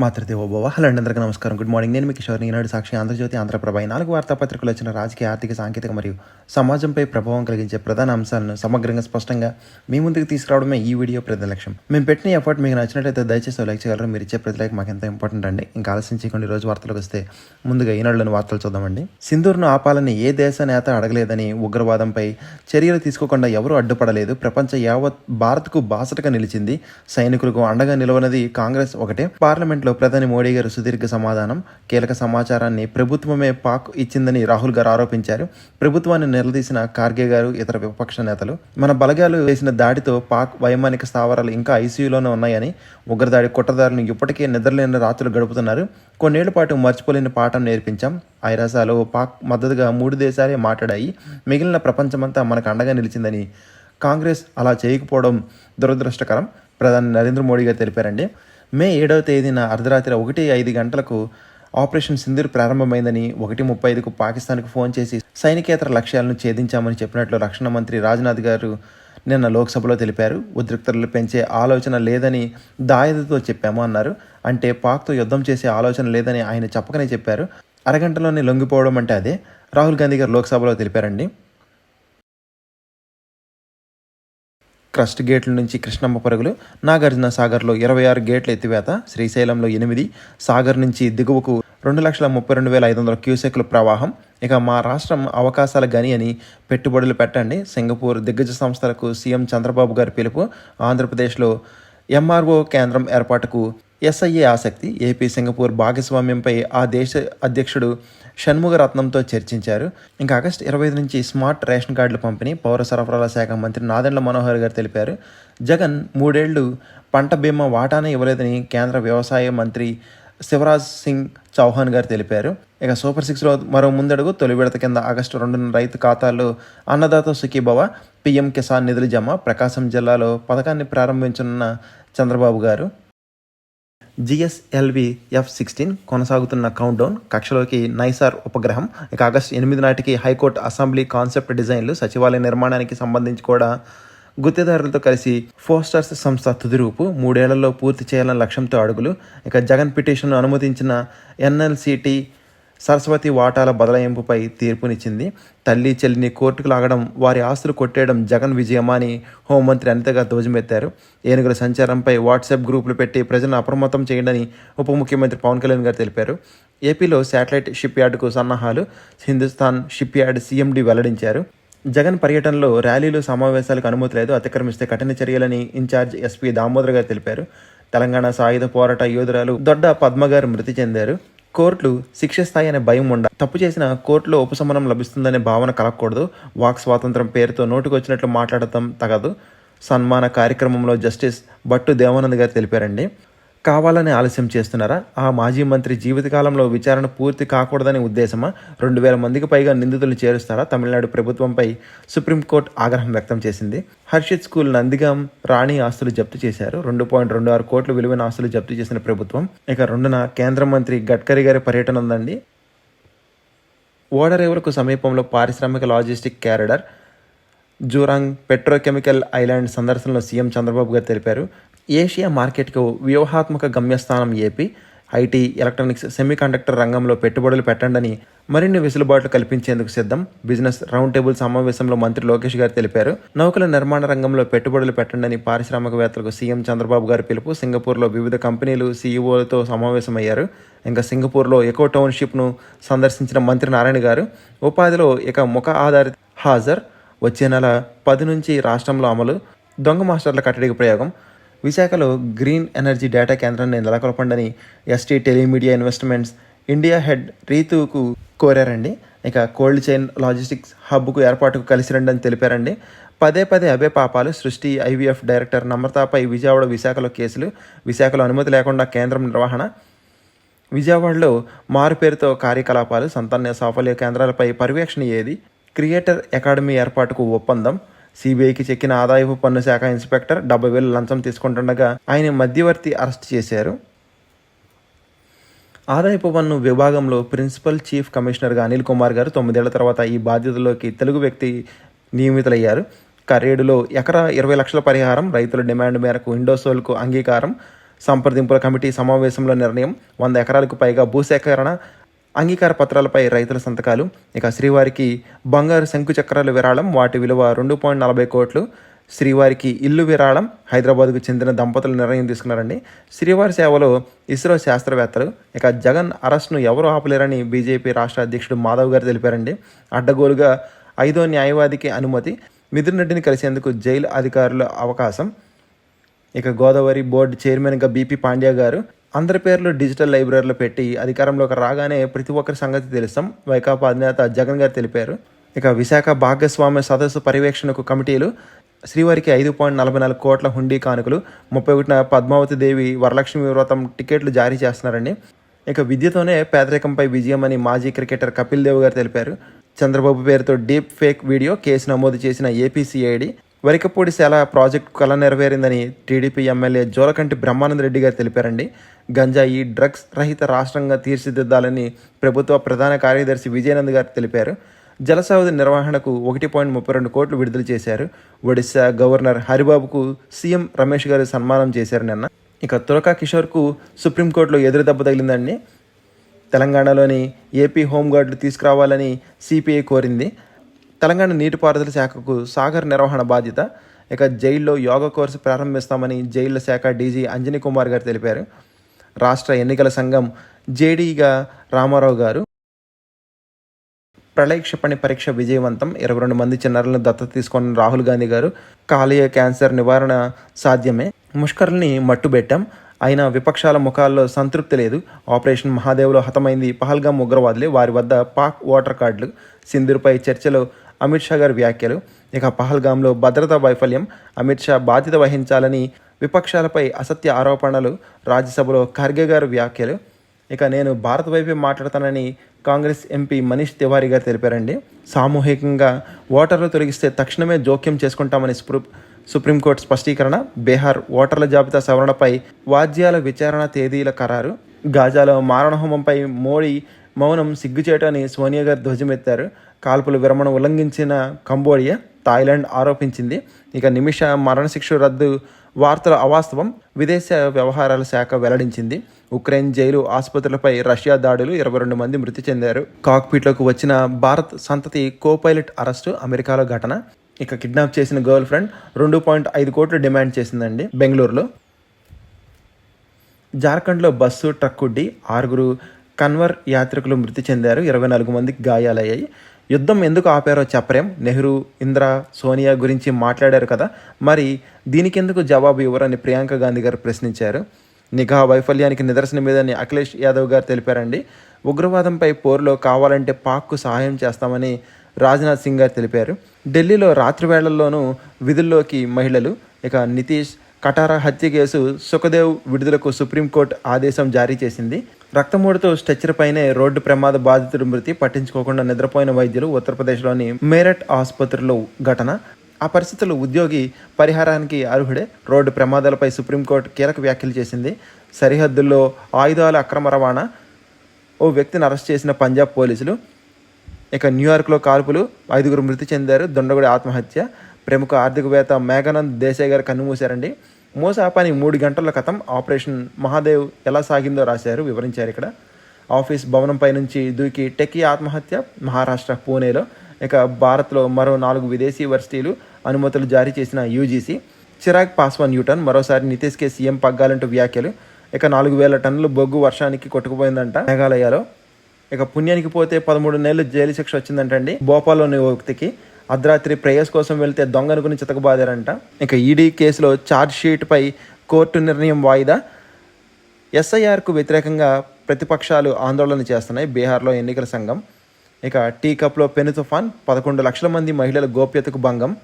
Matrudevobhava hello అండి అందరికీ నమస్కారం. గుడ్ మార్నింగ్ నేను మీకు కిషోర్ ఈనాడు సాక్షి ఆంధ్రజ్యోతి ఆంధ్రప్రభ. ఈ నాలుగు వార్తాపత్రికలు వచ్చిన రాజకీయ ఆర్థిక సాంకేతిక మరియు సమాజంపై ప్రభావం కలిగించే ప్రధాన అంశాలను సమగ్రంగా స్పష్టంగా మీ ముందుకు తీసుకురావడమే ఈ వీడియో ప్రతి లక్ష్యం. మేము పెట్టిన ఎఫర్ట్ మీకు నచ్చినట్లయితే దయచేసి లైక్ చేయగలరు మీరు ఇచ్చే ప్రతి లైక్ మాకు ఎంత ఇంపార్టెంట్ అండి. ఇంకా ఆలోచించకుండా ఈ రోజు వార్తలకు వస్తే ముందుగా ఈనాడులోని వార్తలు చూద్దామండి. సింధూర్ను ఆపాలని ఏ దేశ నేత అడగలేదని ఉగ్రవాదంపై చర్యలు తీసుకోకుండా ఎవరూ అడ్డుపడలేదు. ప్రపంచ యావత్ భారత్కు బాసటగా నిలిచింది. సైనికులకు అండగా నిలవనది కాంగ్రెస్ ఒకటే. పార్లమెంట్ పార్లమెంట్లో ప్రధాని మోడీ గారు సుదీర్ఘ సమాధానం కీలక సమాచారాన్ని ప్రభుత్వమే పాక్ ఇచ్చిందని రాహుల్ గారు ఆరోపించారు. ప్రభుత్వాన్ని నిలదీసిన ఖార్గే గారు ఇతర విపక్ష నేతలు మన బలగాలు వేసిన దాడితో పాక్ వైమానిక స్థావరాలు ఇంకా ఐసీయూలోనే ఉన్నాయని ఉగ్రదాడి కుట్రదారులను ఇప్పటికే నిద్రలేని రాత్రులు గడుపుతున్నారు. కొన్నేళ్ళ పాటు మర్చిపోలేని పాఠం నేర్పించాం. ఐరాసాలో పాక్ మద్దతుగా మూడు దేశాలే మాట్లాడాయి. మిగిలిన ప్రపంచమంతా మనకు అండగా నిలిచిందని కాంగ్రెస్ అలా చేయకపోవడం దురదృష్టకరం ప్రధాని నరేంద్ర మోడీ గారు తెలిపారండి. మే ఏడవ తేదీన అర్ధరాత్రి ఒకటి ఐదు గంటలకు ఆపరేషన్ సింధూర్ ప్రారంభమైందని ఒకటి ముప్పై ఐదుకు పాకిస్తాన్కు ఫోన్ చేసి సైనికేతర లక్ష్యాలను ఛేదించామని చెప్పినట్లు రక్షణ మంత్రి రాజ్నాథ్ గారు నిన్న లోక్సభలో తెలిపారు. ఉద్రిక్తలు పెంచే ఆలోచన లేదని దాయదతో చెప్పాము అన్నారు. అంటే పాక్తో యుద్ధం చేసే ఆలోచన లేదని ఆయన చెప్పకనే చెప్పారు. అరగంటలోనే లొంగిపోవడం అంటే అదే. రాహుల్ గాంధీ గారు లోక్సభలో తెలిపారండి. క్రస్ట్ గేట్ల నుంచి కృష్ణమ్మ పరుగులు నాగార్జున సాగర్లో ఇరవై ఆరు గేట్ల ఎత్తివేత శ్రీశైలంలో ఎనిమిది సాగర్ నుంచి దిగువకు రెండు లక్షల ముప్పై రెండు వేల ఐదు వందల క్యూసెక్ల ప్రవాహం. ఇక మా రాష్ట్రం అవకాశాల గని అని పెట్టుబడులు పెట్టండి. సింగపూర్ దిగ్గజ సంస్థలకు సీఎం చంద్రబాబు గారి పిలుపు ఆంధ్రప్రదేశ్లో ఎంఆర్ఓ కేంద్రం ఏర్పాటుకు ఎస్ఐఏ ఆసక్తి. ఏపీ సింగపూర్ భాగస్వామ్యంపై ఆ దేశ అధ్యక్షుడు షణ్ముగరత్నంతో చర్చించారు. ఇంకా ఆగస్టు ఇరవై ఐదు నుంచి స్మార్ట్ రేషన్ కార్డుల పంపిణీ పౌర సరఫరాల శాఖ మంత్రి నాదెండ్ల మనోహర్ గారు తెలిపారు. జగన్ మూడేళ్ళు పంట బీమా వాటానే ఇవ్వలేదని కేంద్ర వ్యవసాయ మంత్రి శివరాజ్ సింగ్ చౌహాన్ గారు తెలిపారు. ఇక సూపర్ సిక్స్లో మరో ముందడుగు తొలి విడత కింద ఆగస్టు రెండున రైతు ఖాతాల్లో అన్నదాత సుఖీభవ పీఎం కిసాన్ నిధుల జమ ప్రకాశం జిల్లాలో పథకాన్ని ప్రారంభించనున్న Chandrababu garu. GSLV F sixteen కొనసాగుతున్న కౌంట్డౌన్ కక్షలోకి నైసార్ ఉపగ్రహం. ఇక ఆగస్టు ఎనిమిది నాటికి హైకోర్టు అసెంబ్లీ కాన్సెప్ట్ డిజైన్లు సచివాలయ నిర్మాణానికి సంబంధించి కూడా గుత్తేదారులతో కలిసి ఫోస్టర్స్ సంస్థ తుదిరూపు మూడేళ్ళలో పూర్తి చేయాలన్న లక్ష్యంతో అడుగులు. ఇక జగన్ పిటిషన్ను అనుమతించిన ఎన్ఎల్సిటి సరస్వతి వాటాల బదలాయింపుపై తీర్పునిచ్చింది. తల్లి చెల్లిని కోర్టుకు లాగడం వారి ఆస్తులు కొట్టేయడం జగన్ విజయమా అని హోంమంత్రి అనితగా ధ్వజమెత్తారు. ఏనుగుల సంచారంపై వాట్సాప్ గ్రూపులు పెట్టి ప్రజలను అప్రమత్తం చేయండి ఉప ముఖ్యమంత్రి పవన్ కళ్యాణ్ గారు తెలిపారు. ఏపీలో శాటిలైట్ షిప్ యార్డుకు సన్నాహాలు హిందుస్థాన్ షిప్ యార్డ్ సీఎండీ వెల్లడించారు. జగన్ పర్యటనలో ర్యాలీలు సమావేశాలకు అనుమతి లేదు అతిక్రమిస్తే కఠిన చర్యలని ఇన్ఛార్జ్ ఎస్పీ దామోదర్ గారు తెలిపారు. తెలంగాణ సాయుధ పోరాట యోధురాలు దొడ్డ పద్మ గారు మృతి చెందారు. కోర్టులు శిక్షిస్తాయి అనే భయం ఉండ తప్పు చేసిన కోర్టులో ఉపశమనం లభిస్తుందనే భావన కలగకూడదు. వాక్ స్వాతంత్రం పేరుతో నోటుకు వచ్చినట్లు మాట్లాడటం తగదు. సన్మాన కార్యక్రమంలో జస్టిస్ భట్టు దేవానంద్ గారు తెలిపారండి. కావాలని ఆలస్యం చేస్తున్నారా? ఆ మాజీ మంత్రి జీవితకాలంలో విచారణ పూర్తి కాకూడదని ఉద్దేశమా? రెండు వేల మందికి పైగా నిందితులు చేరుస్తారా? తమిళనాడు ప్రభుత్వంపై సుప్రీంకోర్టు ఆగ్రహం వ్యక్తం చేసింది. హర్షిత్ స్కూల్ నందిగాం రాణి ఆస్తులు జప్తు చేశారు. రెండు పాయింట్ రెండు ఆరు కోట్ల విలువైన ఆస్తులు జప్తు చేసిన ప్రభుత్వం. ఇక రెండున కేంద్ర మంత్రి గడ్కరీ గారి పర్యటన ఉందండి. ఓడరేవులకు సమీపంలో పారిశ్రామిక logistic corridor Jurong petrochemical island సందర్శనలో CM Chandrababu గారు తెలిపారు. ఏషియా మార్కెట్కు వ్యూహాత్మక గమ్యస్థానం ఏపీ ఐటీ ఎలక్ట్రానిక్స్ సెమీకండక్టర్ రంగంలో పెట్టుబడులు పెట్టండని మరిన్ని వెసులుబాట్లు కల్పించేందుకు సిద్ధం బిజినెస్ రౌండ్ టేబుల్ సమావేశంలో మంత్రి లోకేష్ గారు తెలిపారు. నౌకల నిర్మాణ రంగంలో పెట్టుబడులు పెట్టండని పారిశ్రామికవేత్తలకు సీఎం చంద్రబాబు గారు పిలుపు సింగపూర్లో వివిధ కంపెనీలు సీఈఓలతో సమావేశమయ్యారు. ఇంకా సింగపూర్లో ఎకో టౌన్షిప్ను సందర్శించిన మంత్రి నారాయణ గారు ఉపాధిలో ఇక ముఖ ఆధారిత హాజర్. వచ్చే నెల పది నుంచి రాష్ట్రంలో అమలు. దొంగ మాస్టర్ల కట్టడికి ప్రయోగం. విశాఖలో గ్రీన్ ఎనర్జీ డేటా కేంద్రాన్ని నెలకొల్పండని ST Telemedia investments India head రీతుకు కోరారండి. ఇక కోల్డ్ చైన్ లాజిస్టిక్స్ హబ్కు ఏర్పాటుకు కలిసి రండి అని తెలిపారండి. పదే పదే అవే పాపాలు సృష్టి ఐవీఎఫ్ డైరెక్టర్ నమ్రతాపై విజయవాడ విశాఖలో కేసులు విశాఖలో అనుమతి లేకుండా కేంద్రం నిర్వహణ. విజయవాడలో మారుపేరుతో కార్యకలాపాలు సంతాన్య సాఫల్య కేంద్రాలపై పర్యవేక్షణ ఏది క్రియేటర్ అకాడమీ ఏర్పాటుకు ఒప్పందం సిబిఐకి చెక్కిన ఆదాయపు పన్ను శాఖ ఇన్స్పెక్టర్ డెబ్బై వేలు లంచం తీసుకుంటుండగా ఆయన మధ్యవర్తి అరెస్ట్ చేశారు. ఆదాయపు పన్ను విభాగంలో ప్రిన్సిపల్ చీఫ్ కమిషనర్గా అనిల్ కుమార్ గారు తొమ్మిదేళ్ళ తర్వాత ఈ బాధ్యతలోకి తెలుగు వ్యక్తి నియమితులయ్యారు. కరేడులో ఎకరా ఇరవై లక్షల పరిహారం రైతుల డిమాండ్ మేరకు ఇండోసోల్కు అంగీకారం సంప్రదింపుల కమిటీ సమావేశంలో నిర్ణయం వంద ఎకరాలకు పైగా భూసేకరణ అంగీకార పత్రాలపై రైతుల సంతకాలు. ఇక శ్రీవారికి బంగారు శంకు చక్రాల విరాళం వాటి విలువ రెండు పాయింట్ నలభై కోట్లు. శ్రీవారికి ఇల్లు విరాళం హైదరాబాద్కు చెందిన దంపతులు నిర్ణయం తీసుకున్నారండి. శ్రీవారి సేవలో ఇస్రో శాస్త్రవేత్తలు ఇక జగన్ అరెస్ట్ను ఎవరు ఆపలేరని బీజేపీ రాష్ట్ర అధ్యక్షుడు మాధవ్ గారు తెలిపారండి. అడ్డగోలుగా ఐదో న్యాయవాదికి అనుమతి మిథున్ రెడ్డిని కలిసేందుకు జైలు అధికారుల అవకాశం. ఇక గోదావరి బోర్డు చైర్మన్గా బీపీ పాండ్యా గారు అందరి పేర్లు డిజిటల్ లైబ్రరీలో పెట్టి అధికారంలోకి రాగానే ప్రతి ఒక్కరి సంగతి తెలుస్తాం. వైకాపా అధినేత జగన్ గారు తెలిపారు. ఇక విశాఖ భాగస్వామ్య సదస్సు పర్యవేక్షణకు కమిటీలు శ్రీవారికి ఐదు పాయింట్ నలభై నాలుగు కోట్ల హుండీ కానుకలు ముప్పై ఒకటిన పద్మావతి దేవి వరలక్ష్మి వ్రతం టికెట్లు జారీ చేస్తున్నారండి. ఇక విద్యతోనే పేదరికంపై విజయం అని మాజీ క్రికెటర్ కపిల్ దేవ్ గారు తెలిపారు. చంద్రబాబు పేరుతో డీప్ ఫేక్ వీడియో కేసు నమోదు చేసిన ఏపీసీఐడి వరికపూడి శాల ప్రాజెక్టు కళ నెరవేరిందని టీడీపీ ఎమ్మెల్యే జోలకంటి బ్రహ్మానంద రెడ్డి గారు తెలిపారండి. గంజాయి డ్రగ్స్ రహిత రాష్ట్రంగా తీర్చిదిద్దాలని ప్రభుత్వ ప్రధాన కార్యదర్శి విజయనంద్ గారు తెలిపారు. జలసౌధి నిర్వహణకు ఒకటి పాయింట్ ముప్పై రెండు కోట్లు విడుదల చేశారు. ఒడిశా గవర్నర్ హరిబాబుకు సీఎం రమేష్ గారు సన్మానం చేశారు నిన్న. ఇక తురకా కిషోర్కు సుప్రీంకోర్టులో ఎదురు దెబ్బ తగిలిందండి. తెలంగాణలోని ఏపీ హోంగార్డులు తీసుకురావాలని సిపిఐ కోరింది. తెలంగాణ నీటిపారుదల శాఖకు సాగర్ నిర్వహణ బాధ్యత. ఇక జైల్లో యోగా కోర్సు ప్రారంభిస్తామని జైళ్ళ శాఖ డీజీ అంజనీ కుమార్ గారు తెలిపారు. రాష్ట్ర ఎన్నికల సంఘం జేడీగా రామారావు గారు. ప్రళయ క్షిపణి పరీక్ష విజయవంతం. ఇరవై రెండు మంది చిన్నారులను దత్తత తీసుకున్న రాహుల్ గాంధీ గారు కాలేయ క్యాన్సర్ నివారణ సాధ్యమే. ముష్కర్ని మట్టుబెట్టాం. అయినా విపక్షాల ముఖాల్లో సంతృప్తి లేదు. ఆపరేషన్ మహాదేవ్లో హతమైంది పహల్గామ్ ఉగ్రవాదులే. వారి వద్ద పాక్ ఓటర్ కార్డులు. సింధుర్పై చర్చలో అమిత్ షా గారి వ్యాఖ్యలు. ఇక పహల్గామ్లో భద్రతా వైఫల్యం అమిత్ షా బాధ్యత వహించాలని విపక్షాలపై అసత్య ఆరోపణలు రాజ్యసభలో ఖర్గే గారి వ్యాఖ్యలు. ఇక నేను భారత్ వైపే మాట్లాడతానని కాంగ్రెస్ ఎంపీ మనీష్ తివారీ గారు తెలిపారండి. సామూహికంగా ఓటర్లు తొలగిస్తే తక్షణమే జోక్యం చేసుకుంటామని స్ప్రూ సుప్రీంకోర్టు స్పష్టీకరణ. బీహార్ ఓటర్ల జాబితా సవరణపై వాద్యాల విచారణ తేదీల ఖరారు. గాజాలో మారణహోమంపై మోడీ మౌనం సిగ్గుచేటని సోనియా గారు ధ్వజమెత్తారు. కాల్పుల విరమణ ఉల్లంఘించిన కంబోడియా థాయిలాండ్ ఆరోపించింది. ఇక నిమిష మరణశిక్ష రద్దు వార్తల అవాస్తవం విదేశ వ్యవహారాల శాఖ వెల్లడించింది. ఉక్రెయిన్ జైలు ఆసుపత్రులపై రష్యా దాడులు ఇరవై రెండు మంది మృతి చెందారు. కాక్పీట్లోకి వచ్చిన భారత్ సంతతి కోపైలట్ అరెస్టు అమెరికాలో ఘటన. ఇక కిడ్నాప్ చేసిన గర్ల్ ఫ్రెండ్ రెండు పాయింట్ ఐదు కోట్లు డిమాండ్ చేసిందండి బెంగళూరులో. జార్ఖండ్లో బస్సు ట్రక్కుడ్డి ఆరుగురు కన్వర్ యాత్రికులు మృతి చెందారు. ఇరవై నాలుగు మందికి గాయాలయ్యాయి. యుద్ధం ఎందుకు ఆపారో చెప్పరేం నెహ్రూ ఇందిరా సోనియా గురించి మాట్లాడారు కదా. మరి దీనికెందుకు జవాబు ఇవ్వరని ప్రియాంక గాంధీ గారు ప్రశ్నించారు. నిఘా వైఫల్యానికి నిదర్శనం మీదని అఖిలేష్ యాదవ్ గారు తెలిపారండి. ఉగ్రవాదంపై పోరులో కావాలంటే పాక్కు సహాయం చేస్తామని రాజ్నాథ్ సింగ్ గారు తెలిపారు. ఢిల్లీలో రాత్రి వేళల్లోనూ విధుల్లోకి మహిళలు ఇక నితీష్ కటారా హత్య కేసు సుఖదేవ్ విడుదలకు సుప్రీంకోర్టు ఆదేశం జారీ చేసింది. రక్తమూడుతో స్ట్రెచ్చర్ పైనే రోడ్డు ప్రమాద బాధితుడి మృతి పట్టించుకోకుండా నిద్రపోయిన వైద్యులు ఉత్తరప్రదేశ్లోని మేరట్ ఆసుపత్రిలో ఘటన. ఆ పరిస్థితుల్లో ఉద్యోగి పరిహారానికి అర్హుడే. రోడ్డు ప్రమాదాలపై సుప్రీంకోర్టు కీలక వ్యాఖ్యలు చేసింది. సరిహద్దుల్లో ఆయుధాల అక్రమ రవాణా. ఓ వ్యక్తిని అరెస్ట్ చేసిన పంజాబ్ పోలీసులు. ఇక న్యూయార్క్లో కాల్పులు. ఐదుగురు మృతి చెందారు. దొండగుడి ఆత్మహత్య. ప్రముఖ ఆర్థికవేత్త మేఘానంద్ దేశాయ్ గారు కన్నుమూశారండి. మోస పని మూడు గంటల క్రితం ఆపరేషన్ మహాదేవ్ ఎలా సాగిందో రాశారు వివరించారు ఇక్కడ. ఆఫీస్ భవనంపై నుంచి దూకి టెక్కీ ఆత్మహత్య మహారాష్ట్ర పూణేలో. ఇక భారత్లో మరో నాలుగు విదేశీ వర్సిటీలు అనుమతులు జారీ చేసిన యూజీసీ. చిరాగ్ పాస్వాన్ యూటర్న్ మరోసారి నితీష్కే సీఎం పగ్గాలంటూ వ్యాఖ్యలు. ఇక నాలుగు వేల టన్నులు బొగ్గు వర్షానికి కొట్టుకుపోయిందంట మేఘాలయలో. ఇక పుణ్యానికి పోతే పదమూడు నెలలు జైలు శిక్ష వచ్చిందంటండి. భోపాల్లోని ఓ వ్యక్తికి అర్ధరాత్రి ప్రేయర్స్ కోసం వెళ్తే దొంగను గురించి చితకబాదారంట. ఇక ఈడీ కేసులో ఛార్జ్ షీట్పై కోర్టు నిర్ణయం వాయిదా. ఎస్ఐఆర్కు వ్యతిరేకంగా ప్రతిపక్షాలు ఆందోళన చేస్తున్నాయి బీహార్లో ఎన్నికల సంఘం. ఇక టీ కప్లో పెను తుఫాన్ పదకొండు లక్షల మంది మహిళల గోప్యతకు భంగం.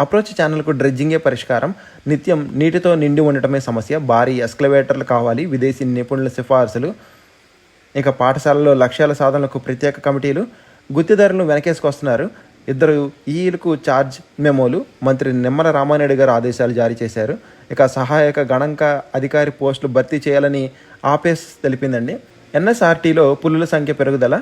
అప్రోచ్ ఛానల్కు డ్రెడ్జింగే పరిష్కారం. నిత్యం నీటితో నిండి ఉండటమే సమస్య. భారీ ఎస్కలవేటర్లు కావాలి విదేశీ నిపుణుల సిఫార్సులు. ఇక పాఠశాలలో లక్ష్యాల సాధనలకు ప్రత్యేక కమిటీలు. గుత్తిదారులను వెనకేసుకొస్తున్నారు. ఇద్దరు ఈలకు ఛార్జ్ మెమోలు మంత్రి నిమ్మల రామానాయుడు గారు ఆదేశాలు జారీ చేశారు. ఇక సహాయక గణాంక అధికారి పోస్టులు భర్తీ చేయాలని ఆపేస్ తెలిపిందండి. ఎన్ఎస్ఆర్టీలో పులుల సంఖ్య పెరుగుదల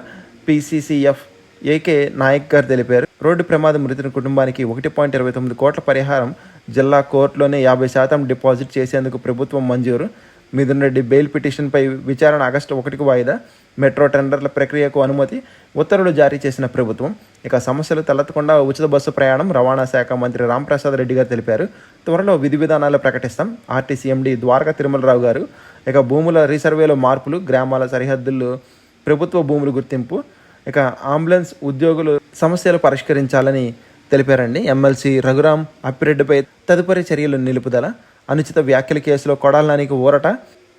పీసీసీఎఫ్ ఏకే నాయక్ గారు తెలిపారు. రోడ్డు ప్రమాదం మృతుని కుటుంబానికి ఒకటి పాయింట్ ఇరవై తొమ్మిది కోట్ల పరిహారం జిల్లా కోర్టులోనే యాభై శాతం డిపాజిట్ చేసేందుకు ప్రభుత్వం మంజూరు. మిథున్ రెడ్డి బెయిల్ పిటిషన్పై విచారణ ఆగస్టు ఒకటికి వాయిదా. మెట్రో టెండర్ల ప్రక్రియకు అనుమతి ఉత్తర్వులు జారీ చేసిన ప్రభుత్వం. ఇక సమస్యలు తలెత్తకుండా ఉచిత బస్సు ప్రయాణం రవాణా శాఖ మంత్రి రాంప్రసాద్ రెడ్డి గారు తెలిపారు. త్వరలో విధి విధానాలు ప్రకటిస్తాం. ఆర్టీసీ ఎండి ద్వారకా తిరుమలరావు గారు. ఇక భూముల రీసర్వేలో మార్పులు గ్రామాల సరిహద్దుల్లో ప్రభుత్వ భూముల గుర్తింపు ఇక అంబులెన్స్ ఉద్యోగులు సమస్యలు పరిష్కరించాలని తెలిపారండి. ఎమ్మెల్సీ రఘురాం అప్పిరెడ్డిపై తదుపరి చర్యలు నిలుపుదల అనుచిత వ్యాఖ్యల కేసులో కొడాలనానికి ఊరట.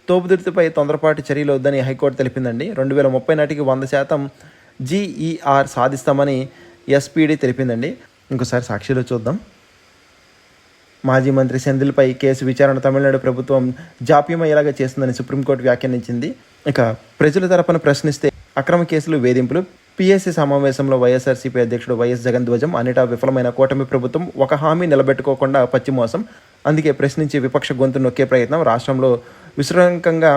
తోపుదుర్తిపై తొందరపాటు చర్యలు వద్దని హైకోర్టు తెలిపిందండి. రెండు వేల ముప్పై నాటికి వంద శాతం జీఈఆర్ సాధిస్తామని ఎస్పీడీ తెలిపిందండి. ఇంకోసారి సాక్షిలో చూద్దాం. మాజీ మంత్రి సెంధిల్పై కేసు విచారణ తమిళనాడు ప్రభుత్వం జాప్యమయ్యేలాగా చేస్తుందని సుప్రీంకోర్టు వ్యాఖ్యానించింది. ఇక ప్రజల తరపున ప్రశ్నిస్తే అక్రమ కేసులు వేధింపులు పిఎస్సి సమావేశంలో వైఎస్ఆర్సీపీ అధ్యక్షుడు వైఎస్ జగన్ ధ్వజం అన్నిటా విఫలమైన కూటమి ప్రభుత్వం ఒక హామీ నిలబెట్టుకోకుండా పచ్చిమోసం అందుకే ప్రశ్నించి విపక్ష గొంతు నొక్కే ప్రయత్నం రాష్ట్రంలో విశృంఖంగా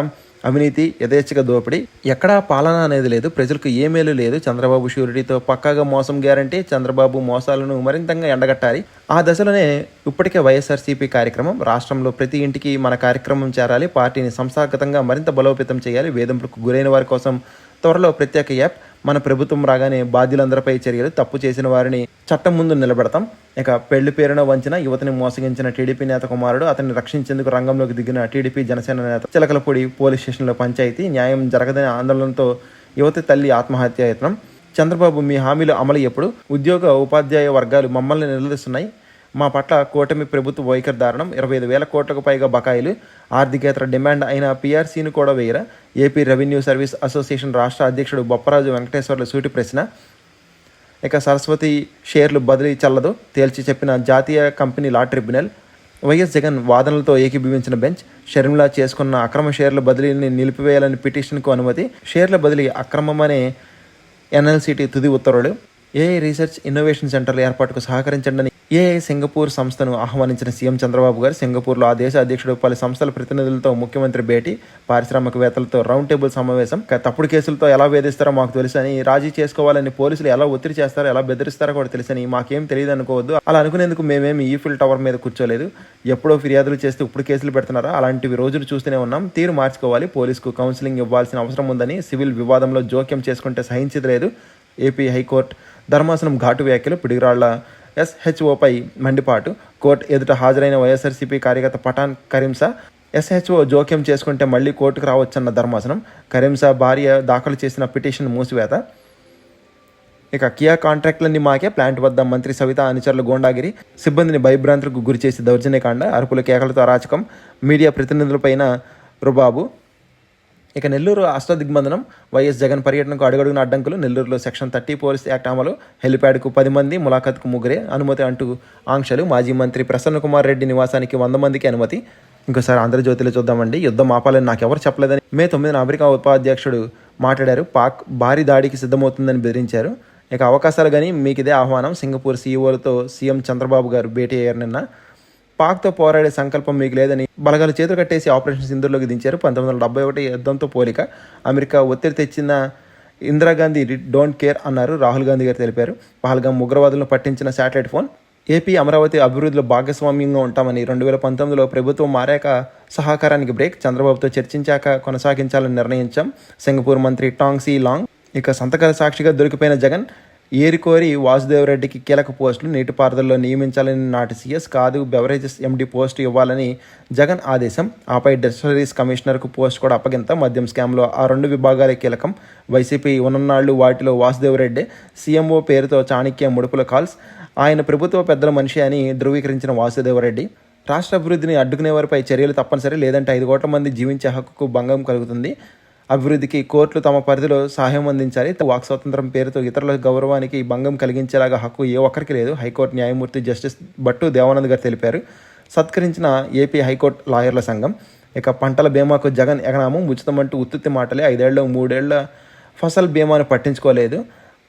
అవినీతి యథేచ్ఛగా దోపిడీ. ఎక్కడా పాలన అనేది లేదు ప్రజలకు ఏ మేలు లేదు. చంద్రబాబు షూరిటీతో పక్కాగా మోసం గ్యారంటీ చంద్రబాబు మోసాలను మరింతగా ఎండగట్టాలి. ఆ దశలోనే ఇప్పటికే వైఎస్ఆర్సీపీ కార్యక్రమం రాష్ట్రంలో ప్రతి ఇంటికి మన కార్యక్రమం చేరాలి. పార్టీని సంస్థాగతంగా మరింత బలోపేతం చేయాలి. వేధింపులకు గురైన వారి కోసం త్వరలో ప్రత్యేక యాప్ మన ప్రభుత్వం రాగానే బాధ్యులందరిపై చర్యలు తప్పు చేసిన వారిని చట్టం ముందు నిలబెడతాం. ఇక పెళ్ళి పేరున వంచిన యువతని మోసగించిన టీడీపీ నేత కుమారుడు అతన్ని రక్షించేందుకు రంగంలోకి దిగిన టీడీపీ జనసేన నేత చిలకలపూడి పోలీస్ స్టేషన్లో పంచాయతీ. న్యాయం జరగదని ఆందోళనతో యువతి తల్లి ఆత్మహత్య యత్నం. చంద్రబాబు మీ హామీలు అమలు ఎప్పుడు? ఉద్యోగ ఉపాధ్యాయ వర్గాలు మమ్మల్ని నిలదీస్తున్నాయి. మా పట్ల కూటమి ప్రభుత్వ వైఖరి దారుణం. ఇరవై ఐదు వేల కోట్లకు పైగా బకాయిలు. ఆర్థికేతర డిమాండ్ అయిన పీఆర్సీని కూడా వేయరా. ఏపీ రెవెన్యూ సర్వీస్ అసోసియేషన్ రాష్ట్ర అధ్యక్షుడు బొప్పరాజు వెంకటేశ్వర్లు సూటి ప్రశ్న. ఇక సరస్వతి షేర్లు బదిలీ చల్లదు. తేల్చి చెప్పిన జాతీయ company law tribunal. YS Jagan వాదనలతో ఏకీభవించిన బెంచ్. షర్మిలా చేసుకున్న అక్రమ షేర్ల బదిలీని నిలిపివేయాలని పిటిషన్కు అనుమతి. షేర్ల బదిలీ అక్రమమనే ఎన్ఎల్సిటీ తుది ఉత్తర్వులు. ఏఐ రీసెర్చ్ ఇన్నోవేషన్ సెంటర్ల ఏర్పాటుకు సహకరించండి ఏఐ సింగపూర్ సంస్థను ఆహ్వానించిన సీఎం చంద్రబాబు గారు సింగపూర్లో ఆ దేశ అధ్యక్షుడు పలు సంస్థల ప్రతినిధులతో ముఖ్యమంత్రి భేటీ పారిశ్రామికవేత్తలతో రౌండ్ టేబుల్ సమావేశం. తప్పుడు కేసులతో ఎలా వేధిస్తారో మాకు తెలుసని రాజీ చేసుకోవాలని పోలీసులు ఎలా ఒత్తిడి చేస్తారో ఎలా బెదిరిస్తారో కూడా తెలుసని మాకేం తెలియదు అనుకోవద్దు. అలా అనుకునేందుకు మేమేమి ఈఫిల్ టవర్ మీద కూర్చోలేదు. ఎప్పుడో ఫిర్యాదులు చేస్తే ఇప్పుడు కేసులు పెడుతున్నారా? అలాంటివి రోజులు చూస్తూనే ఉన్నాం. తీరు మార్చుకోవాలి. పోలీసుకు కౌన్సిలింగ్ ఇవ్వాల్సిన అవసరం ఉందని సివిల్ వివాదంలో జోక్యం చేసుకుంటే సహించదు లేదు. ఏపీ హైకోర్టు ధర్మాసనం ఘాటు వ్యాఖ్యలు పిడిగిరాళ్ళ ఎస్హెచ్ఓపై మండిపాటు. కోర్టు ఎదుట హాజరైన వైఎస్ఆర్సీపీ కార్యకర్త పఠాన్ కరీంసా ఎస్హెచ్ఓ జోక్యం చేసుకుంటే మళ్ళీ కోర్టుకు రావచ్చన్న ధర్మాసనం. కరీంసా భార్య దాఖలు చేసిన పిటిషన్ మూసివేత. ఇక కియా కాంట్రాక్టులన్నీ మాకే ప్లాంట్ వద్ద మంత్రి సవిత అనుచరుల గోండాగిరి సిబ్బందిని భయభ్రాంతులకు గురి చేసి దౌర్జన్యకాండ అరుపుల కేకలతో అరాచకం మీడియా ప్రతినిధులపైన రుబాబు ఇక నెల్లూరు అష్టదిగ్బంధనం వైఎస్ జగన్ పర్యటనకు అడుగడుగున అడ్డంకులు. నెల్లూరులో సెక్షన్ థర్టీ పోలీస్ యాక్ట్ అమలు. హెలిప్యాడ్కు పది మంది ములాఖత్కు ముగ్గురే అనుమతి అంటూ ఆంక్షలు. మాజీ మంత్రి ప్రసన్న కుమార్ రెడ్డి నివాసానికి వంద మందికి అనుమతి. ఇంకోసారి ఆంధ్రజ్యోతిలో చూద్దామండి. యుద్ధం ఆపాలని నాకెవరు చెప్పలేదని మే తొమ్మిదిన అమెరికా ఉపాధ్యక్షుడు మాట్లాడారు. పాక్ భారీ దాడికి సిద్ధమవుతుందని బెదిరించారు. ఇక అవకాశాలు కానీ మీకు ఇదే ఆహ్వానం. సింగపూర్ సీఈఓలతో సీఎం చంద్రబాబు గారు భేటీ అయ్యారు నిన్న. పాక్తో పోరాడే సంకల్పం మీకు లేదని బలగాలు చేతులు కట్టేసి ఆపరేషన్ సింధూర్లోకి దించారు. పంతొమ్మిది వందల డెబ్బై ఒకటి యుద్ధంతో పోలిక. అమెరికా ఒత్తిడి తెచ్చిన ఇందిరాగాంధీ డోంట్ కేర్ అన్నారు రాహుల్ గాంధీ గారు తెలిపారు. పహల్గాం ఉగ్రవాదులను పట్టించిన శాటిలైట్ ఫోన్. ఏపీ అమరావతి అభివృద్ధిలో భాగస్వామ్యంగా ఉంటామని రెండు వేల పంతొమ్మిదిలో ప్రభుత్వం మారాక సహకారానికి బ్రేక్. చంద్రబాబుతో చర్చించాక కొనసాగించాలని నిర్ణయించాం. సింగపూర్ మంత్రి టాంగ్ సీ లాంగ్. ఇక సంతకాల సాక్షిగా దొరికిపోయిన జగన్ ఏరికోరి వాసుదేవరెడ్డికి కీలక పోస్టులు నీటిపారుదలలో నియమించాలని నాటి సీఎస్ కాదు బెవరేజెస్ ఎండి పోస్టు ఇవ్వాలని జగన్ ఆదేశం. ఆపై డిస్టరీస్ కమిషనర్కు పోస్ట్ కూడా అప్పగింత. మద్యం స్కామ్లో ఆ రెండు విభాగాలే కీలకం. వైసీపీ ఉన్ననాళ్ళు వాటిలో వాసుదేవరెడ్డి సీఎంఓ పేరుతో చాణక్య ముడుపుల కాల్స్. ఆయన ప్రభుత్వ పెద్దల మనిషి అని ధృవీకరించిన వాసుదేవరెడ్డి రాష్ట్ర అభివృద్ధిని అడ్డుకునే వారిపై చర్యలు తప్పనిసరి లేదంటే ఐదు కోట్ల మంది జీవించే హక్కుకు భంగం కలుగుతుంది. అభివృద్ధికి కోర్టులు తమ పరిధిలో సహాయం అందించాలి. వాక్ స్వాతంత్రం పేరుతో ఇతరుల గౌరవానికి భంగం కలిగించేలాగా హక్కు ఏ ఒక్కరికి లేదు. హైకోర్టు న్యాయమూర్తి జస్టిస్ భట్టు దేవానంద్ గారు తెలిపారు. సత్కరించిన ఏపీ హైకోర్టు లాయర్ల సంఘం. ఇక పంటల బీమాకు జగన్ ఎగనామం ఉచితమంటూ ఉత్తుత్తి మాటలే. ఐదేళ్ళ మూడేళ్ళ ఫసల్ బీమాను పట్టించుకోలేదు.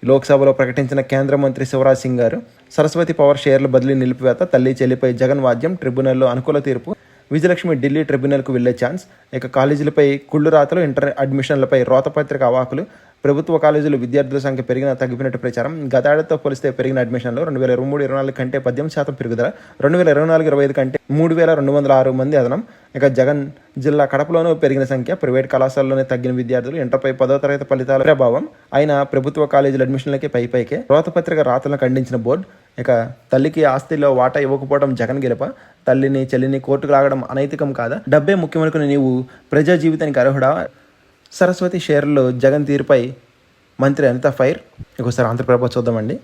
లోక్సభలో ప్రకటించిన కేంద్ర మంత్రి శివరాజ్ సింగ్ గారు సరస్వతి పవర్ షేర్ల బదిలీ నిలిపివేత తల్లి చెల్లిపై జగన్ వాద్యం ట్రిబ్యునల్లో అనుకూల తీర్పు విజయలక్ష్మి ఢిల్లీ ట్రిబ్యునల్కు వెళ్ళే ఛాన్స్. ఇక కాలేజీలపై కుళ్ళు రాతలు ఇంటర్ అడ్మిషన్లపై రోతపత్రిక అవాకులు. ప్రభుత్వ కాలేజీలు విద్యార్థుల సంఖ్య పెరిగిన తగ్గిపోయినట్టు ప్రచారం. గతాడతో పోలిస్తే పెరిగిన అడ్మిషన్లు రెండు వేల ఇరవై మూడు ఇరవై నాలుగు కంటే పద్దెనిమిది శాతం పెరుగుదల రెండు వేల ఇరవై నాలుగు ఇరవై ఐదు కంటే మూడు వేల రెండు వందల ఆరు మంది అదనం. ఇక జగన్ జిల్లా కడపలోనూ పెరిగిన సంఖ్య ప్రైవేట్ కళాశాలలోనే తగ్గిన విద్యార్థులు ఇంటర్పై పదో తరగతి ఫలితాల ప్రభావం. అయినా ప్రభుత్వ కాలేజీల అడ్మిషన్లకి పై పైకే రోతపత్రిక రాతలను ఖండించిన బోర్డు. ఇక తల్లికి ఆస్తిలో వాటా ఇవ్వకపోవడం జగన్ గెలుప. తల్లిని చెల్లిని కోర్టుకు లాగడం అనైతికం కాదా? డబ్బే ముఖ్యమనుకుని నీవు ప్రజా జీవితానికి అర్హుడా? సరస్వతి షేర్లో జగన్ తీరుపై మంత్రి అనిత ఫైర్. ఇంకోసారి ఆంధ్రప్రభ చూద్దామండి.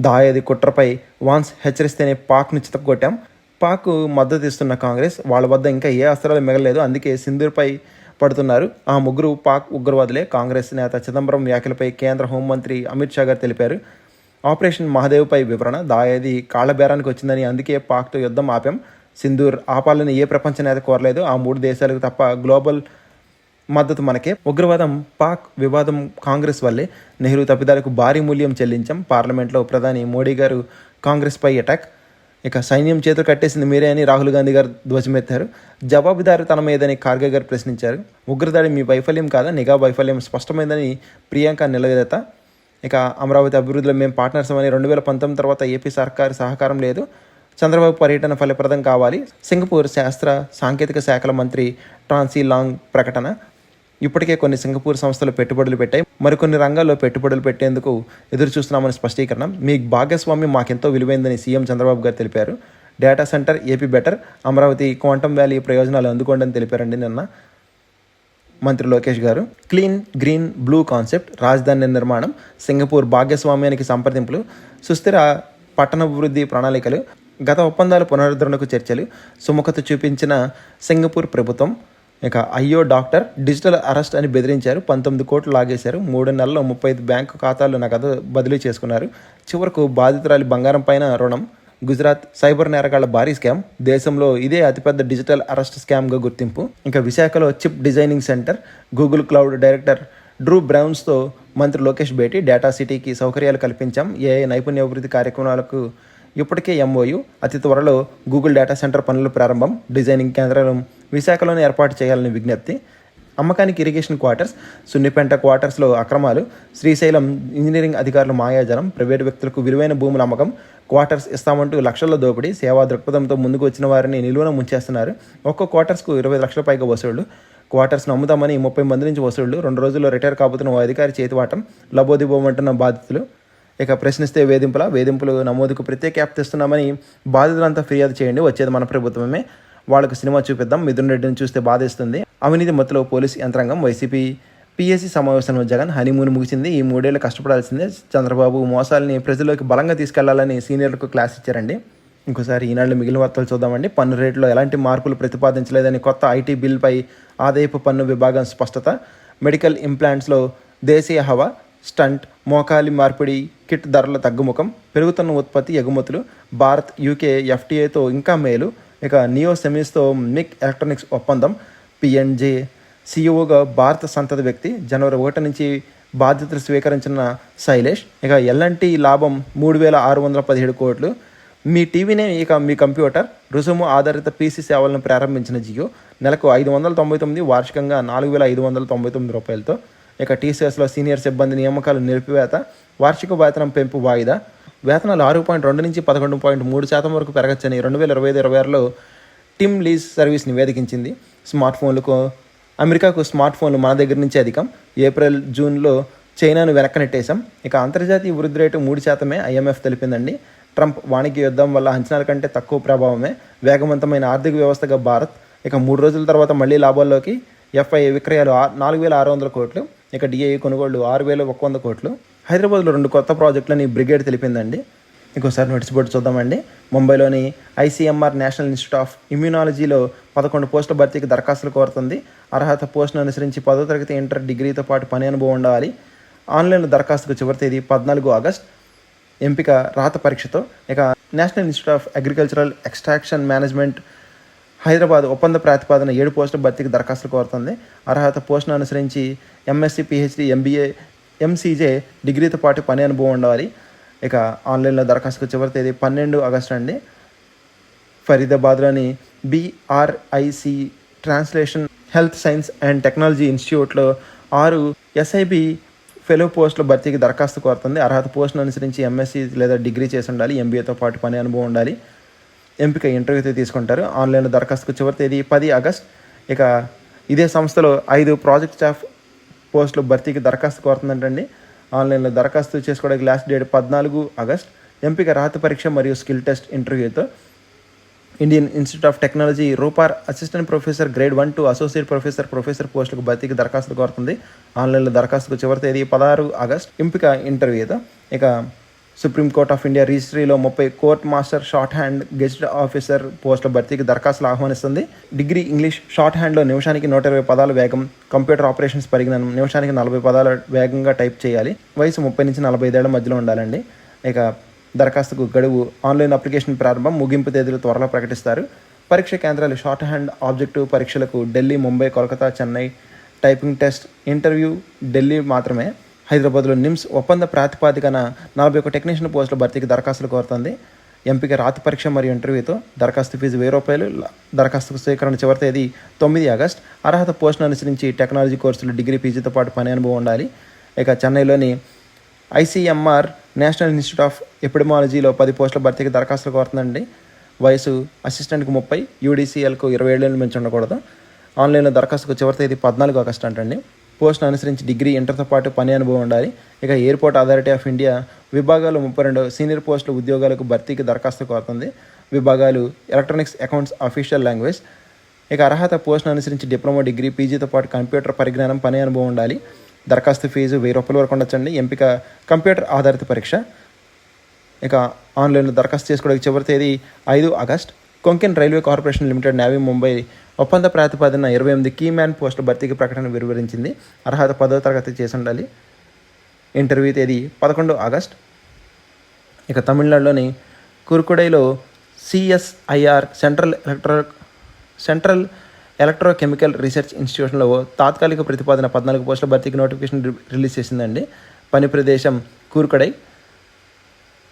దాయది కుట్రపై వాన్స్ హెచ్చరిస్తేనే పాక్ను చితపగొట్టాం పాక్ మద్దతు ఇస్తున్న కాంగ్రెస్ వాళ్ళ వద్ద ఇంకా ఏ అస్త్రాలు మిగలలేదు. అందుకే సింధూర్పై పడుతున్నారు. ఆ ముగ్గురు పాక్ ఉగ్రవాదులే. కాంగ్రెస్ నేత చిదంబరం వ్యాఖ్యలపై కేంద్ర హోంమంత్రి అమిత్ షా గారు తెలిపారు. ఆపరేషన్ మహాదేవ్పై వివరణ. దాయది కాళ్ళబేరానికి వచ్చిందని అందుకే పాక్తో యుద్ధం ఆపాం. సింధూర్ ఆపాలని ఏ ప్రపంచ నేత కోరలేదు. ఆ మూడు దేశాలకు తప్ప గ్లోబల్ మద్దతు మనకే. ఉగ్రవాదం పాక్ వివాదం కాంగ్రెస్ వల్లే నెహ్రూ తప్పిదాలకు భారీ మూల్యం చెల్లించాం. పార్లమెంట్లో ప్రధాని మోడీ గారు కాంగ్రెస్పై అటాక్. ఇక సైన్యం చేతులు కట్టేసింది మీరే అని రాహుల్ గాంధీ గారు ధ్వజమెత్తారు. జవాబుదారు తన మీదని ఖార్గే గారు ప్రశ్నించారు. ఉగ్రదాడి మీ వైఫల్యం కాదా? నిఘా వైఫల్యం స్పష్టమైందని ప్రియాంక నిలవేదత ఇక అమరావతి అభివృద్ధిలో మేము పార్ట్నర్స్ అని రెండు వేల పంతొమ్మిది తర్వాత ఏపీ సర్కారు సహకారం లేదు. చంద్రబాబు పర్యటన ఫలప్రదం కావాలి. సింగపూర్ శాస్త్ర సాంకేతిక శాఖల మంత్రి ట్రాన్సీ లాంగ్ ప్రకటన. ఇప్పటికే కొన్ని సింగపూర్ సంస్థలు పెట్టుబడులు పెట్టాయి. మరికొన్ని రంగాల్లో పెట్టుబడులు పెట్టేందుకు ఎదురు చూస్తున్నామని స్పష్టీకరణ. మీ భాగస్వామ్యం మాకెంతో విలువైందని సీఎం చంద్రబాబు గారు తెలిపారు. Data centre AP better Amaravati quantum valley ప్రయోజనాలు అందుకోండి అని తెలిపారండి నిన్న మంత్రి లోకేష్ గారు. క్లీన్ గ్రీన్ బ్లూ కాన్సెప్ట్ రాజధాని నిర్మాణం సింగపూర్ భాగస్వామ్యానికి సంప్రదింపులు సుస్థిర పట్టణాభివృద్ధి ప్రణాళికలు గత ఒప్పందాల పునరుద్ధరణకు చర్చలు సుముఖత చూపించిన సింగపూర్ ప్రభుత్వం ఇక అయ్యో డాక్టర్ డిజిటల్ అరెస్ట్ అని బెదిరించారు. పంతొమ్మిది కోట్లు లాగేశారు. మూడు నెలల్లో ముప్పై ఐదు బ్యాంకు ఖాతాలు నగదు బదిలీ చేసుకున్నారు. చివరకు బాధితురాలి బంగారం పైన రుణం. గుజరాత్ సైబర్ నేరగాళ్ళ భారీ స్కామ్. దేశంలో ఇదే అతిపెద్ద డిజిటల్ అరెస్ట్ స్కామ్గా గుర్తింపు. ఇంకా విశాఖలో chip designing centre. Google cloud director Drew బ్రౌన్స్తో మంత్రి లోకేష్ భేటీ. డేటా సిటీకి సౌకర్యాలు కల్పించాం. ఏఐ నైపుణ్యాభివృద్ధి కార్యక్రమాలకు ఇప్పటికే ఎంఓయు అతి త్వరలో గూగుల్ డేటా సెంటర్ పనులు ప్రారంభం. డిజైనింగ్ కేంద్రాలను విశాఖలోనే ఏర్పాటు చేయాలని విజ్ఞప్తి. అమ్మకానికి ఇరిగేషన్ క్వార్టర్స్ సున్నిపెంట క్వార్టర్స్లో అక్రమాలు శ్రీశైలం ఇంజనీరింగ్ అధికారులు మాయాజనం ప్రైవేటు వ్యక్తులకు విలువైన భూముల అమ్మకం క్వార్టర్స్ ఇస్తామంటూ లక్షల దోపిడీ సేవా దృక్పథంతో ముందుకు వచ్చిన వారిని నిలువన ముంచేస్తున్నారు. ఒక్కో క్వార్టర్స్కు ఇరవై లక్షల పైగా వసూళ్ళు. క్వార్టర్స్ను అమ్ముతామని ముప్పై మంది నుంచి వసూళ్ళు. రెండు రోజుల్లో రిటైర్ కాబోతున్న ఓ అధికారి చేతివాటం లబోదిబోమంటున్న బాధితులు. ఇక ప్రశ్నిస్తే వేధింపుల? వేధింపులు నమోదుకు ప్రత్యేక యాప్ తెస్తున్నామని బాధితులంతా ఫిర్యాదు చేయండి. వచ్చేది మన ప్రభుత్వమే. వాళ్ళకు సినిమా చూపిద్దాం. మిథున్ రెడ్డిని చూస్తే బాధిస్తుంది. అవినీతి మత్తులో పోలీస్ యంత్రాంగం వైసీపీ పిఎస్సి సమావేశంలో జగన్ హనీమూన్ ముగిసింది. ఈ మూడేళ్ళు కష్టపడాల్సిందే. చంద్రబాబు మోసాలని ప్రజల్లోకి బలంగా తీసుకెళ్ళాలని సీనియర్లకు క్లాస్ ఇచ్చారండి. ఇంకోసారి ఈనాళ్ళు మిగిలిన వార్తలు చూద్దామండి. పన్ను రేట్లో ఎలాంటి మార్పులు ప్రతిపాదించలేదని కొత్త ఐటీ బిల్పై ఆదాయపు పన్ను విభాగం స్పష్టత. మెడికల్ ఇంప్లాంట్స్లో దేశీయ హవా స్టంట్ మోకాలి మార్పిడి కిట్ ధరల తగ్గుముఖం పెరుగుతున్న ఉత్పత్తి ఎగుమతులు భారత్ యూకే ఎఫ్టీఏతో ఇంకా మేలు. ఇక నియో సెమీస్తో మిక్ ఎలక్ట్రానిక్స్ ఒప్పందం. పిఎన్జే సీఈఓగా భారత సంతత వ్యక్తి. జనవరి ఒకటి నుంచి బాధ్యతలు స్వీకరించిన శైలేష్. ఇక ఎల్ఎన్టీ లాభం మూడు వేల ఆరు వందల పదిహేడు కోట్లు. మీ టీవీనే ఇక మీ కంప్యూటర్. రుసుము ఆధారిత పీసీ సేవలను ప్రారంభించిన జియో. నెలకు ఐదు వందల తొంభై తొమ్మిది వార్షికంగా నాలుగు వేల ఐదు వందల తొంభై తొమ్మిది రూపాయలతో. ఇక టీసీఎస్లో సీనియర్ సిబ్బంది నియామకాలు నిలిపివేత. వార్షిక వేతనం పెంపు వాయిదా. వేతనాలు ఆరు పాయింట్ రెండు నుంచి పదకొండు పాయింట్ మూడు శాతం వరకు పెరగచ్చని రెండు వేల ఇరవై ఐదు ఇరవై ఆరులో టిమ్ లీజ్ సర్వీస్ నివేదించింది స్మార్ట్ ఫోన్లకు అమెరికాకు స్మార్ట్ ఫోన్లు మన దగ్గర నుంచి అధికం. ఏప్రిల్ జూన్లో చైనాను వెనక్కనెట్టేశాం. ఇక అంతర్జాతీయ వృద్ధి రేటు మూడు శాతమే ఐఎంఎఫ్ తెలిపిందండి. ట్రంప్ వాణిజ్య యుద్ధం వల్ల అంచనాల కంటే తక్కువ ప్రభావమే వేగవంతమైన ఆర్థిక వ్యవస్థగా భారత్. ఇక మూడు రోజుల తర్వాత మళ్ళీ లాభాల్లోకి ఎఫ్ఐ విక్రయాలు నాలుగు వేల ఆరు వందల కోట్లు. ఇక డిఐ కొనుగోళ్ళు ఆరు వేల ఒక వంద కోట్లు. హైదరాబాద్లో రెండు కొత్త ప్రాజెక్టులని బ్రిగేడ్ తెలిపిందండి. ఇంకోసారి నోటీస్ బోర్డు చూద్దామండి. ముంబైలోని ఐసీఎంఆర్ నేషనల్ ఇన్స్టిట్యూట్ ఆఫ్ ఇమ్యూనాలజీలో పదకొండు పోస్టుల భర్తీకి దరఖాస్తులు కోరుతుంది. అర్హత పోస్టును అనుసరించి పదో తరగతి ఇంటర్ డిగ్రీతో పాటు పని అనుభవం ఉండాలి. ఆన్లైన్ దరఖాస్తుకు చివరి తేదీ పద్నాలుగు ఆగస్ట్. ఎంపిక రాత పరీక్షతో ఇక National Institute of Agricultural Extraction Management Hyderabad ఒప్పంద ప్రాతిపాదన ఏడు పోస్టుల భర్తీకి దరఖాస్తులు కోరుతుంది. అర్హత పోస్టును అనుసరించి ఎంఎస్సి పిహెచ్డి ఎంబీఏ ఎంసీజే డిగ్రీతో పాటు పని అనుభవం ఉండాలి. ఇక ఆన్లైన్లో దరఖాస్తుకు చివరి తేదీ పన్నెండు ఆగస్టు అండి. ఫరీదాబాద్లోని BRIC translation health science and technology ఇన్స్టిట్యూట్లో ఆరు ఎస్ఐబి ఫెలో పోస్టుల భర్తీకి దరఖాస్తు కోరుతుంది. అర్హత పోస్టును అనుసరించి ఎంఎస్సి లేదా డిగ్రీ చేసి ఉండాలి. ఎంబీఏతో పాటు పని అనుభవం ఉండాలి. ఎంపిక ఇంటర్వ్యూతో తీసుకుంటారు. ఆన్లైన్లో దరఖాస్తుకు చివరి తేదీ పది ఆగస్ట్. ఇక ఇదే సంస్థలో ఐదు ప్రాజెక్ట్ స్టాఫ్ పోస్టులు భర్తీకి దరఖాస్తు కోరుతుందంటండి. ఆన్లైన్లో దరఖాస్తు చేసుకోవడానికి లాస్ట్ డేట్ పద్నాలుగు ఆగస్ట్. ఎంపిక రాత పరీక్ష మరియు skill test ఇంటర్వ్యూతో Indian institute of technology Ropar assistant professor grade one two associate professor professor పోస్టులకు భర్తీకి దరఖాస్తు కోరుతుంది. ఆన్లైన్లో దరఖాస్తుకు చివరి తేదీ పదహారు ఆగస్ట్. ఎంపిక ఇంటర్వ్యూతో ఇక సుప్రీం కోర్ట్ ఆఫ్ ఇండియా రిజిస్ట్రీలో ముప్పై court master shorthand guest officer పోస్టుల భర్తీకి దరఖాస్తులు ఆహ్వానిస్తుంది. డిగ్రీ ఇంగ్లీష్ షార్ట్ హ్యాండ్లో నిమిషానికి నూట ఇరవై పదాల వేగం కంప్యూటర్ ఆపరేషన్స్ పరిజ్ఞానం నిమిషానికి నలభై పదాల వేగంగా టైప్ చేయాలి. వయసు ముప్పై నుంచి నలభై ఐదేళ్ళ మధ్యలో ఉండాలండి. ఇక దరఖాస్తుకు గడువు ఆన్లైన్ అప్లికేషన్ ప్రారంభం ముగింపు తేదీలు త్వరలో ప్రకటిస్తారు. పరీక్ష కేంద్రాలు షార్ట్ హ్యాండ్ ఆబ్జెక్టివ్ పరీక్షలకు Delhi Mumbai Kolkata Chennai typing test interview Delhi మాత్రమే. హైదరాబాద్లో నిమ్స్ ఒప్పంద ప్రాతిపాదికన నలభై ఒక టెక్నీషియన్ పోస్టుల భర్తీకి దరఖాస్తులు కోరుతుంది. ఎంపిక రాతి పరీక్ష మరియు ఇంటర్వ్యూతో దరఖాస్తు ఫీజు వెయ్యి రూపాయలు దరఖాస్తుకు దరఖాస్తు స్వీకరణ చివరి తేదీ తొమ్మిది ఆగస్ట్. అర్హత పోస్టును అనుసరించి టెక్నాలజీ కోర్సులు డిగ్రీ పీజీతో పాటు పని అనుభవం ఉండాలి. ఇక చెన్నైలోని ఐసీఎంఆర్ నేషనల్ ఇన్స్టిట్యూట్ ఆఫ్ ఎపిడమాలజీలో పది పోస్టుల భర్తీకి దరఖాస్తులు కోరుతుందండి. వయసు అసిస్టెంట్కి ముప్పై యూడీసీఎల్కు ఇరవై ఏళ్ళ మించి ఉండకూడదు. ఆన్లైన్లో దరఖాస్తుకు చివరి తేదీ పద్నాలుగు ఆగస్ట్ అంటండి. పోస్ట్ను అనుసరించి డిగ్రీ ఇంటర్తో పాటు పని అనుభవం ఉండాలి. ఇక ఎయిర్పోర్ట్ అథారిటీ ఆఫ్ ఇండియా విభాగాలు ముప్పై రెండు సీనియర్ పోస్టుల ఉద్యోగాలకు భర్తీకి దరఖాస్తు కోరుతుంది. విభాగాలు ఎలక్ట్రానిక్స్ అకౌంట్స్ అఫీషియల్ లాంగ్వేజ్. ఇక అర్హత పోస్ట్ను అనుసరించి డిప్లొమా డిగ్రీ పీజీతో పాటు కంప్యూటర్ పరిజ్ఞానం పని అనుభవం ఉండాలి. దరఖాస్తు ఫీజు వెయ్యి రూపాయల వరకు ఉండొచ్చండి. ఎంపిక కంప్యూటర్ ఆధారిత పరీక్ష. ఇక ఆన్లైన్లో దరఖాస్తు చేసుకోవడానికి చివరి తేదీ ఐదు August. Konkan railway corporation limited Navi Mumbai ఒప్పంద ప్రాతిపదిన ఇరవై ఎనిమిది కీ మ్యాన్ పోస్టు భర్తీకి ప్రకటన వివరించింది అర్హత పదో తరగతి చేసి ఉండాలి ఇంటర్వ్యూ తేదీ పదకొండు ఆగస్ట్. ఇక తమిళనాడులోని కురుకుడైలో CSIR central electro central electrochemical research ఇన్స్టిట్యూషన్లో తాత్కాలిక ప్రతిపాదన పద్నాలుగు పోస్టుల భర్తీకి నోటిఫికేషన్ రి- రిలీజ్ చేసిందండి. పని ప్రదేశం కూరుకడై.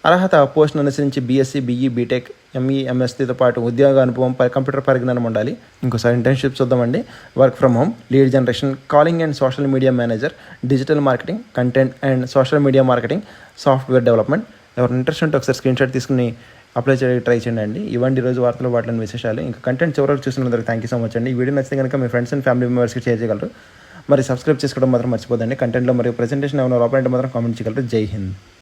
అర్హత పోస్టును అనుసరించి బీఎస్సీ బీఈ బీటెక్ ఎంఈ ఎంఎస్సీతో పాటు ఉద్యోగ అనుభవం కంప్యూటర్ పరిజ్ఞానం ఉండాలి. ఇంకోసారి ఇంటర్న్షిప్ చూద్దామండి. Work from home lead generation calling and social media manager digital marketing content and social media marketing software development ఎవరు ఇంట్రెస్ట్ ఉంటే ఒకసారి స్క్రీన్ షాట్ తీసుకుని అప్లై చేయడానికి ట్రై చేయండి అండి. ఇవ్వండి రోజు వార్తలు వాటిని విశేషాలు. ఇంకా కంటెంట్ చివరికి చూసినందుకు థ్యాంక్ యూ సో మచ్ అండి. ఈ వీడియో నచ్చితే కనుక మీ ఫ్రెండ్స్ అండ్ ఫ్యామిలీ మెంబర్స్కి షేర్ చేయగలరు. మరి సబ్స్క్రైబ్ చేసుకోవడం మాత్రం మర్చిపోదండి కంటెంట్లో మరియు ప్రజెంటేషన్ ఏమైనా లోపల మాత్రం కామెంట్ చేయగలరు. జై హింద్.